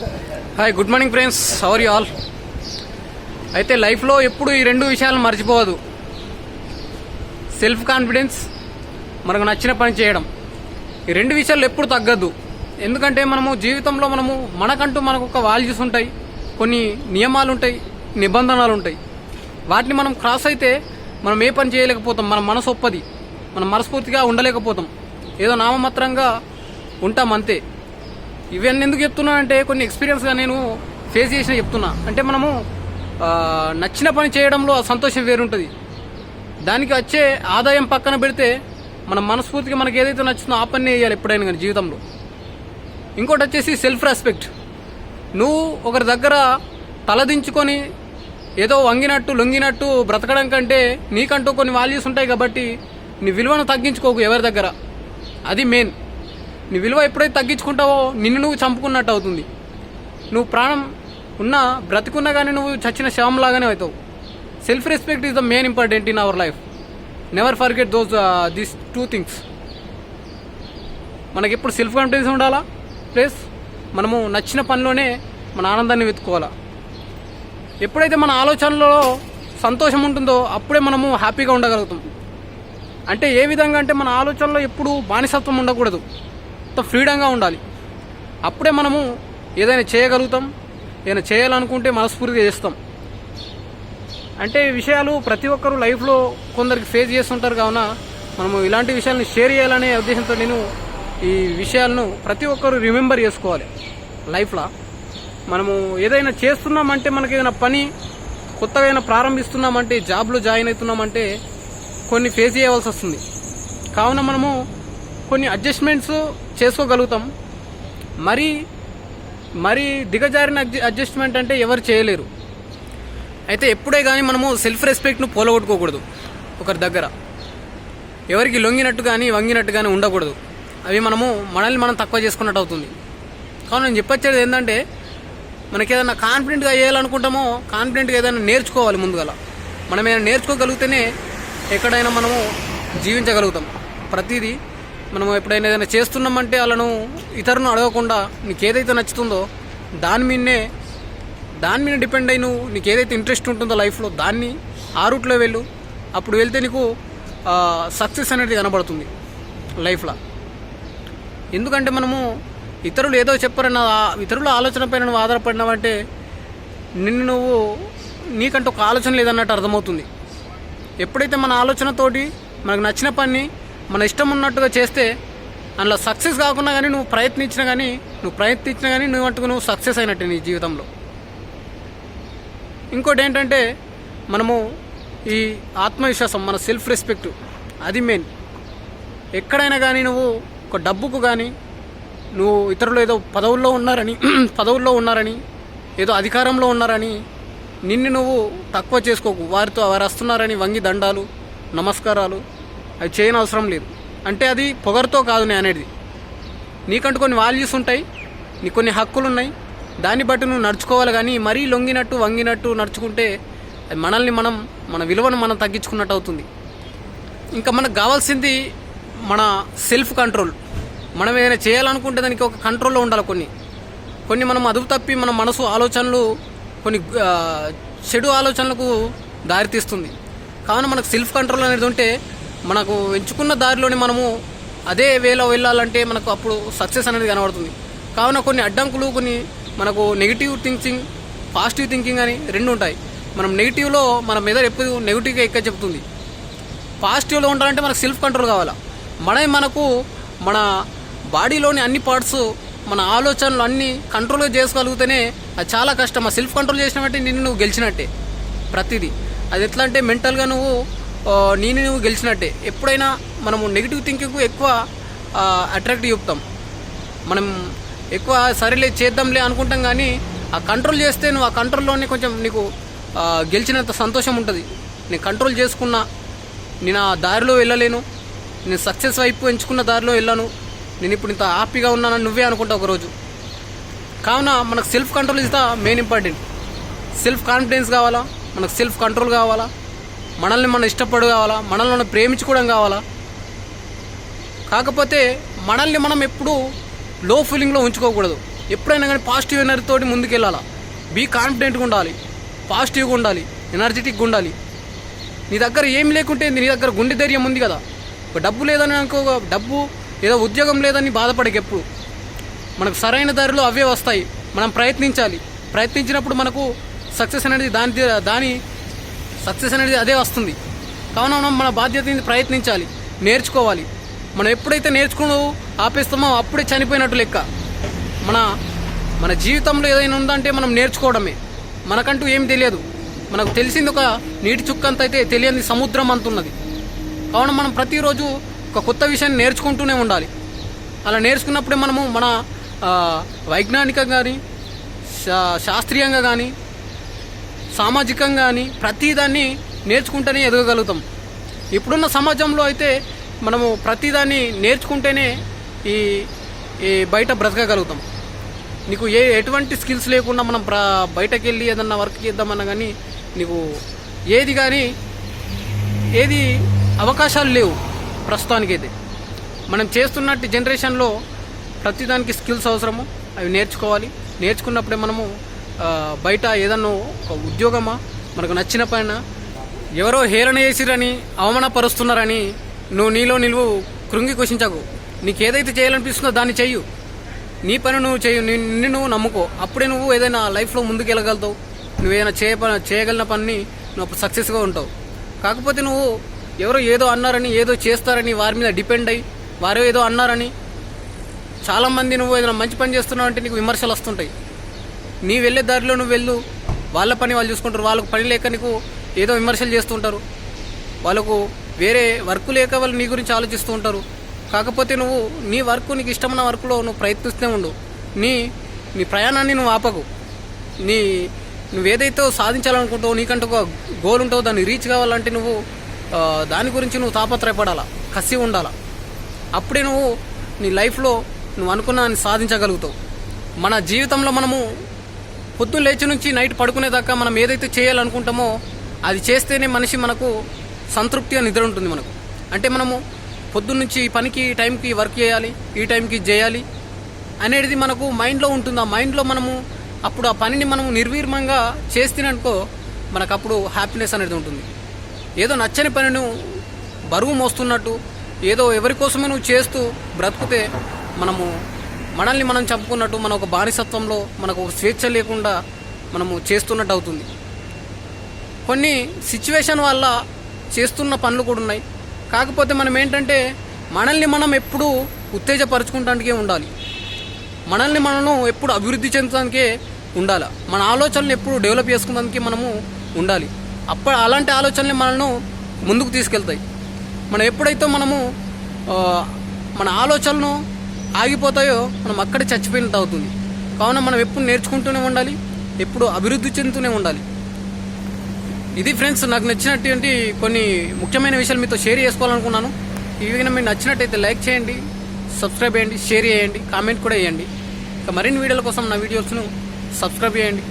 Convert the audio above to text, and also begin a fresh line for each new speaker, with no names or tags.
Hi good morning friends our you all అయితే లైఫ్లో ఎప్పుడు ఈ రెండు విషయాలు మర్చిపోవద్దు. సెల్ఫ్ కాన్ఫిడెన్స్ మనకు నచ్చిన పని చేయడం. ఈ రెండు విషయాలు ఎప్పుడు తగ్గద్దు. ఎందుకంటే మనము జీవితంలో మనము మనకంటూ మనకు ఒక వాల్యూస్ ఉంటాయి. కొన్ని నియమాలు ఉంటాయి నిబంధనలు ఉంటాయి. వాటిని మనం క్రాస్ అయితే మనం ఏ పని చేయలేకపోతాం. మన మనసు ఒప్పది. మనం మనస్ఫూర్తిగా ఉండలేకపోతాం. ఏదో నామమాత్రంగా ఉంటాం అంతే. ఇవన్నీ ఎందుకు చెప్తున్నా అంటే కొన్ని ఎక్స్పీరియన్స్గా నేను ఫేస్ చేసిన చెప్తున్నా. అంటే మనము నచ్చిన పని చేయడంలో ఆ సంతోషం వేరుంటుంది. దానికి వచ్చే ఆదాయం పక్కన పెడితే మన మనస్ఫూర్తిగా మనకి ఏదైతే నచ్చుతుందో ఆ పని చేయాలి ఎప్పుడైనా కానీ జీవితంలో. ఇంకోటి వచ్చేసి సెల్ఫ్ రెస్పెక్ట్ నువ్వు ఒకరి దగ్గర తలదించుకొని ఏదో వంగినట్టు లొంగినట్టు బ్రతకడం కంటే నీకంటూ కొన్ని వాల్యూస్ ఉంటాయి కాబట్టి నీ విలువను తగ్గించుకోకు ఎవరి దగ్గర. అది మెయిన్ నీ విలువ ఎప్పుడైతే తగ్గించుకుంటావో నిన్ను నువ్వు చంపుకున్నట్టు అవుతుంది. నువ్వు ప్రాణం ఉన్నా బ్రతికున్నా కానీ నువ్వు చచ్చిన శవంలాగానే అవుతావు. Self respect is the main important in our life never forget those these two things మనకి ఎప్పుడు సెల్ఫ్ కాన్ఫిడెన్స్ ఉండాలా? ప్లస్ మనము నచ్చిన పనిలోనే మన ఆనందాన్ని వెతుక్కోవాలా? ఎప్పుడైతే మన ఆలోచనలో సంతోషం ఉంటుందో అప్పుడే మనము హ్యాపీగా ఉండగలుగుతాం. అంటే ఏ విధంగా అంటే మన ఆలోచనలో ఎప్పుడు బానిసత్వం ఉండకూడదు. మొత్తం ఫ్రీడంగా ఉండాలి. అప్పుడే మనము ఏదైనా చేయగలుగుతాం ఏదైనా చేయాలనుకుంటే మనస్ఫూర్తిగా చేస్తాం. అంటే ఈ విషయాలు ప్రతి ఒక్కరూ లైఫ్లో కొందరికి ఫేస్ చేస్తుంటారు కావున మనము ఇలాంటి విషయాలను షేర్ చేయాలనే ఉద్దేశంతో నేను ఈ విషయాలను ప్రతి ఒక్కరు రిమెంబర్ చేసుకోవాలి లైఫ్లో. మనము ఏదైనా చేస్తున్నామంటే మనకి ఏదైనా పని కొత్తగా ఏదైనా ప్రారంభిస్తున్నామంటే జాబ్లో జాయిన్ అవుతున్నామంటే కొన్ని ఫేస్ చేయవలసి వస్తుంది. కావున మనము కొన్ని అడ్జస్ట్మెంట్స్ చేసుకోగలుగుతాం. మరి మరి దిగజారిన అడ్జస్ట్మెంట్ అంటే ఎవరు చేయలేరు. అయితే ఎప్పుడే కానీ మనము సెల్ఫ్ రెస్పెక్ట్ను పోలగొట్టుకోకూడదు. ఒకరి దగ్గర. ఎవరికి లొంగినట్టు కానీ వంగినట్టు కానీ ఉండకూడదు. అవి మనము మనల్ని మనం తక్కువ చేసుకున్నట్టు అవుతుంది. కావున నేను చెప్పొచ్చేది ఏంటంటే మనకి ఏదైనా కాన్ఫిడెంట్గా చేయాలనుకుంటామో కాన్ఫిడెంట్గా ఏదైనా నేర్చుకోవాలి ముందుగల. మనం ఏదైనా నేర్చుకోగలిగితేనే ఎక్కడైనా మనము జీవించగలుగుతాం. ప్రతిదీ మనం ఎప్పుడైనా ఏదైనా చేస్తున్నామంటే వాళ్ళను ఇతరులను అడగకుండా నీకు ఏదైతే నచ్చుతుందో దాని మీదనే దాని మీద డిపెండ్ అయి నువ్వు నీకు ఏదైతే ఇంట్రెస్ట్ ఉంటుందో లైఫ్లో దాన్ని ఆ రూట్లో వెళ్ళు. అప్పుడు వెళ్తే నీకు సక్సెస్ అనేది కనబడుతుంది లైఫ్లో. ఎందుకంటే మనము ఇతరులు ఏదో చెప్పారన్న ఇతరుల ఆలోచన పైన నువ్వు ఆధారపడినావంటే నిన్ను నువ్వు నీకంటూ ఒక ఆలోచన లేదన్నట్టు అర్థమవుతుంది. ఎప్పుడైతే మన ఆలోచనతోటి మనకు నచ్చిన పని మన ఇష్టం ఉన్నట్టుగా చేస్తే అందులో సక్సెస్ కాకుండా కానీ నువ్వు ప్రయత్నించినా కానీ నువ్వు ప్రయత్నించినా కానీ నువ్వు అంటుకు నువ్వు సక్సెస్ అయినట్టు నీ జీవితంలో. ఇంకోటి ఏంటంటే మనము ఈ ఆత్మవిశ్వాసం మన సెల్ఫ్ రెస్పెక్ట్ అది మెయిన్ ఎక్కడైనా కానీ నువ్వు ఒక డబ్బుకు కానీ నువ్వు ఇతరులు ఏదో పదవుల్లో ఉన్నారని పదవుల్లో ఉన్నారని ఏదో అధికారంలో ఉన్నారని నిన్ను నువ్వు తక్కువ చేసుకోకు. వారితో వారు వస్తున్నారని వంగి దండాలు నమస్కారాలు అది చేయని అవసరం లేదు. అంటే అది పొగరుతో కాదు నేను అనేది. నీకంటూ కొన్ని వాల్యూస్ ఉంటాయి నీకు కొన్ని హక్కులు ఉన్నాయి దాన్ని బట్టి నువ్వు నడుచుకోవాలి కానీ మరీ లొంగినట్టు వంగినట్టు నడుచుకుంటే అది మనల్ని మనం మన విలువను మనం తగ్గించుకున్నట్టు అవుతుంది. ఇంకా మనకు కావాల్సింది మన సెల్ఫ్ కంట్రోల్. మనం ఏదైనా చేయాలనుకుంటే దానికి ఒక కంట్రోల్లో ఉండాలి కొన్ని. కొన్ని మనం అదుపు తప్పి మన మనసు ఆలోచనలు కొన్ని చెడు ఆలోచనలకు దారితీస్తుంది. కావున మనకు సెల్ఫ్ కంట్రోల్ అనేది ఉంటే మనకు ఎంచుకున్న దారిలోనే మనము అదే వేలో వెళ్ళాలంటే మనకు అప్పుడు సక్సెస్ అనేది కనబడుతుంది. కావున కొన్ని అడ్డంకులు కొన్ని మనకు నెగిటివ్ థింకింగ్ పాజిటివ్ థింకింగ్ అని రెండు ఉంటాయి. మనం నెగిటివ్లో మన మెదడు ఎప్పుడు నెగిటివ్గా ఎక్కువ చెప్తుంది. పాజిటివ్లో ఉండాలంటే మనకు సెల్ఫ్ కంట్రోల్ కావాలి? మనమే మనకు మన బాడీలోని అన్ని పార్ట్స్ మన ఆలోచనలు అన్నీ కంట్రోల్గా చేసుకోగలిగితేనే అది చాలా కష్టం. ఆ సెల్ఫ్ కంట్రోల్ చేసినట్టే నిన్ను నువ్వు గెలిచినట్టే ప్రతిదీ. అది ఎట్లా అంటే మెంటల్గా నువ్వు నేను నువ్వు గెలిచినట్టే. ఎప్పుడైనా మనము నెగిటివ్ థింకింగ్ ఎక్కువ అట్రాక్ట్ చూపుతాం. మనం ఎక్కువ సరేలే చేద్దాంలే అనుకుంటాం కానీ ఆ కంట్రోల్ చేస్తే నువ్వు ఆ కంట్రోల్లోనే కొంచెం నీకు గెలిచినంత సంతోషం ఉంటుంది. నేను కంట్రోల్ చేసుకున్నా నేను ఆ దారిలో వెళ్ళలేను. నేను సక్సెస్ వైపు ఎంచుకున్న దారిలో వెళ్ళాను. నేను ఇప్పుడు ఇంత హ్యాపీగా ఉన్నానని నువ్వే అనుకుంటావు ఒకరోజు. కావున మనకు సెల్ఫ్ కంట్రోల్ ఇస్తా మెయిన్ ఇంపార్టెంట్ సెల్ఫ్ కాన్ఫిడెన్స్ కావాలా? మనకు సెల్ఫ్ కంట్రోల్ కావాలా? మనల్ని మనం ఇష్టపడు కావాలా? మనల్ని మనం ప్రేమించుకోవడం కావాలా? కాకపోతే మనల్ని మనం ఎప్పుడూ లో ఫీలింగ్లో ఉంచుకోకూడదు. ఎప్పుడైనా కానీ పాజిటివ్ ఎనర్జీతోటి ముందుకెళ్ళాలా? బీ కాన్ఫిడెంట్గా ఉండాలి. పాజిటివ్గా ఉండాలి. ఎనర్జెటిక్గా ఉండాలి. నీ దగ్గర ఏం లేకుంటే నీ దగ్గర గుండె ధైర్యం ఉంది కదా? ఒక డబ్బు లేదని అనుకో డబ్బు ఏదో ఉద్యోగం లేదని బాధపడక ఎప్పుడు. మనకు సరైన దారిలో అవే వస్తాయి. మనం ప్రయత్నించాలి. ప్రయత్నించినప్పుడు మనకు సక్సెస్ అనేది దాని దాని సక్సెస్ అనేది అదే వస్తుంది. కావున మనం మన బాధ్యతని ప్రయత్నించాలి నేర్చుకోవాలి. మనం ఎప్పుడైతే నేర్చుకుని ఆపేస్తామో అప్పుడే చనిపోయినట్టు లెక్క. మన మన జీవితంలో ఏదైనా ఉందంటే మనం నేర్చుకోవడమే. మనకంటూ ఏం తెలియదు. మనకు తెలిసింది ఒక నీటి చుక్క అంత అయితే తెలియని సముద్రం అంతున్నది కావున మనం ప్రతిరోజు ఒక కొత్త విషయాన్ని నేర్చుకుంటూనే ఉండాలి. అలా నేర్చుకున్నప్పుడే మనము మన వైజ్ఞానికంగా కానీ శా- శాస్త్రీయంగా కానీ సామాజికంగా కానీ ప్రతిదాన్ని నేర్చుకుంటేనే ఎదగగలుగుతాం. ఇప్పుడున్న సమాజంలో అయితే మనము ప్రతిదాన్ని నేర్చుకుంటేనే ఈ ఈ బయట బ్రతకగలుగుతాం. నీకు ఏ ఎటువంటి స్కిల్స్ లేకుండా మనం ప్ర బయటకు వెళ్ళి ఏదన్నా వర్క్ చేద్దామన్నా కానీ నీకు ఏది కానీ ఏది అవకాశాలు లేవు ప్రస్తుతానికైతే. మనం చేస్తున్నట్టు జనరేషన్లో ప్రతిదానికి స్కిల్స్ అవసరము అవి నేర్చుకోవాలి. నేర్చుకున్నప్పుడే మనము బయట ఏదన్నా ఒక ఉద్యోగమా? మనకు నచ్చిన పైన ఎవరో హేళన చేసిరని అవమానపరుస్తున్నారని నువ్వు నీలో నిలువు కృంగి కుషించకు నీకు ఏదైతే చేయాలనిపిస్తుందో దాన్ని చెయ్యు. నీ పని నువ్వు చేయు నిన్ను నువ్వు నమ్ముకో. అప్పుడే నువ్వు ఏదైనా లైఫ్లో ముందుకు వెళ్ళగలుగుతావు నువ్వు ఏదైనా చేయ చేయగలిగిన పనిని నువ్వు అప్పుడు సక్సెస్గా ఉంటావు. కాకపోతే నువ్వు ఎవరో ఏదో అన్నారని ఏదో చేస్తారని వారి మీద డిపెండ్ అయ్యి వారు ఏదో అన్నారని చాలామంది నువ్వు ఏదైనా మంచి పని చేస్తున్నావు అంటే నీకు విమర్శలు వస్తుంటాయి. నీ వెళ్ళే దారిలో నువ్వు వెళ్ళు. వాళ్ళ పని వాళ్ళు చూసుకుంటారు. వాళ్ళకు పని లేక నీకు ఏదో విమర్శలు చేస్తుంటారు వాళ్ళకు వేరే వర్క్ లేక వాళ్ళు నీ గురించి ఆలోచిస్తూ ఉంటారు. కాకపోతే నువ్వు నీ వర్క్ నీకు ఇష్టమైన వర్క్లో నువ్వు ప్రయత్నిస్తూనే ఉండు. నీ నీ ప్రయాణాన్ని నువ్వు ఆపకు. నీ నువ్వేదైతే సాధించాలనుకుంటావు నీకంటూ ఒక గోల్ ఉంటావు దాన్ని రీచ్ కావాలంటే నువ్వు దాని గురించి నువ్వు తాపత్రయపడాలా? కసి ఉండాలా? అప్పుడే నువ్వు నీ లైఫ్లో నువ్వు అనుకున్న దాన్ని సాధించగలుగుతావు. మన జీవితంలో మనము పొద్దున్న లేచి నుంచి నైట్ పడుకునేదాకా మనం ఏదైతే చేయాలనుకుంటామో అది చేస్తేనే మనిషి మనకు సంతృప్తిగా నిద్ర ఉంటుంది మనకు. అంటే మనము పొద్దున్న నుంచి ఈ పనికి ఈ టైంకి వర్క్ చేయాలి ఈ టైంకి చేయాలి అనేది మనకు మైండ్లో ఉంటుంది. ఆ మైండ్లో మనము అప్పుడు ఆ పనిని మనము నిర్వీర్మంగా చేస్తేననుకో మనకు అప్పుడు హ్యాపీనెస్ అనేది ఉంటుంది. ఏదో నచ్చని పనిను బరువు మోస్తున్నట్టు ఏదో ఎవరి కోసమే నువ్వు చేస్తూ బ్రతికితే మనము మనల్ని మనం చంపుకున్నట్టు మన ఒక బానిసత్వంలో మనకు ఒక స్వేచ్ఛ లేకుండా మనము చేస్తున్నట్టు అవుతుంది. కొన్ని సిచ్యువేషన్ వల్ల చేస్తున్న పనులు కూడా ఉన్నాయి. కాకపోతే మనం ఏంటంటే మనల్ని మనం ఎప్పుడూ ఉత్తేజపరచుకుంటానికే ఉండాలి. మనల్ని మనము ఎప్పుడు అభివృద్ధి చెందడానికే ఉండాలి. మన ఆలోచనలు ఎప్పుడు డెవలప్ చేసుకోవడానికి మనము ఉండాలి. అప్పుడు అలాంటి ఆలోచనలు మనల్ని ముందుకు తీసుకెళ్తాయి. మనం ఎప్పుడైతే మనము మన ఆలోచనను ఆగిపోతాయో మనం అక్కడే చచ్చిపోయినట్టు అవుతుంది. కావున మనం ఎప్పుడు నేర్చుకుంటూనే ఉండాలి ఎప్పుడు అభివృద్ధి చెందుతూనే ఉండాలి. ఇది ఫ్రెండ్స్ నాకు నచ్చినటువంటి కొన్ని ముఖ్యమైన విషయాలు మీతో షేర్ చేసుకోవాలనుకున్నాను. ఈ విధంగా మీకు నచ్చినట్టయితే లైక్ చేయండి సబ్స్క్రైబ్ చేయండి షేర్ చేయండి కామెంట్ కూడా చేయండి. ఇక మరిన్ని వీడియోల కోసం నా వీడియోస్ను సబ్స్క్రైబ్ చేయండి.